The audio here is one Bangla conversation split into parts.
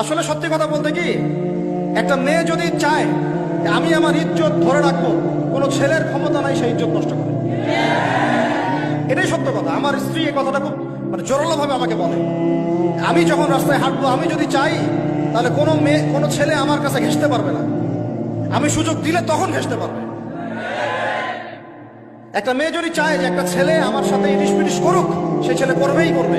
আসলে সত্যি কথা বলতে কি, একটা মেয়ে যদি চায়, আমি আমার ইজ্জত ধরে রাখব, কোনো ছেলের ক্ষমতা নাই সেই ইজ্জত নষ্ট করে এটাই সত্য কথা। আমার স্ত্রী এই কথাটা খুব মানে জোরালোভাবে আমাকে বলে। আমি যখন রাস্তায় হাঁটবো, আমি যদি চাই, তাহলে কোনো মেয়ে, কোনো ছেলে আমার কাছে ঘেসতে পারবে না। আমি সুযোগ দিলে তখন ঘেসতে পারবে। একটা মেয়ে যদি চায় যে একটা ছেলে আমার সাথে ইটিস পিটিস করুক, সে ছেলে করবেই করবে।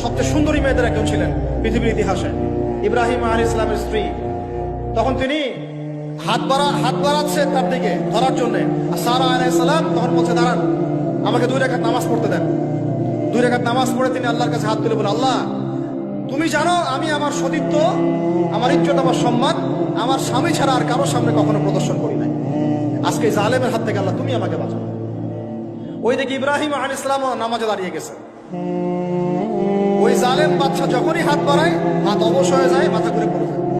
সবচেয়ে সুন্দরী মেয়েদের একজন ছিলেন পৃথিবীর ইতিহাসে, ইব্রাহিম আলী ইসলামের স্ত্রী। তখন তিনি হাত বাড়া, হাত বাড়াচ্ছে তার দিকে ধরার জন্য। সারা আলী ইসলাম তখন বলছে, দাঁড়ান, আমাকে দুই রেখাত নামাজ পড়তে দেন। দুই রেখাত নামাজ পড়ে তিনি আল্লাহর কাছে হাত তুলে বলে, আল্লাহ, তুমি জানো আমি আমার সতীত্ব, আমার ইজ্জত, আমার সম্মান, আমার স্বামী ছাড়া আর কারোর সামনে কখনো প্রদর্শন করি নাই। আজকে জালেমের হাত থেকে আল্লাহ, তুমি আমাকে বাঁচাও। ওই দিকে ইব্রাহিম আল ইসলামও নামাজে দাঁড়িয়ে গেছে। ওই জালেম বাচ্চা যখনই হাত বাড়ায় হাত অবশ হয়ে যায় মাথা করে পড়ে যায়।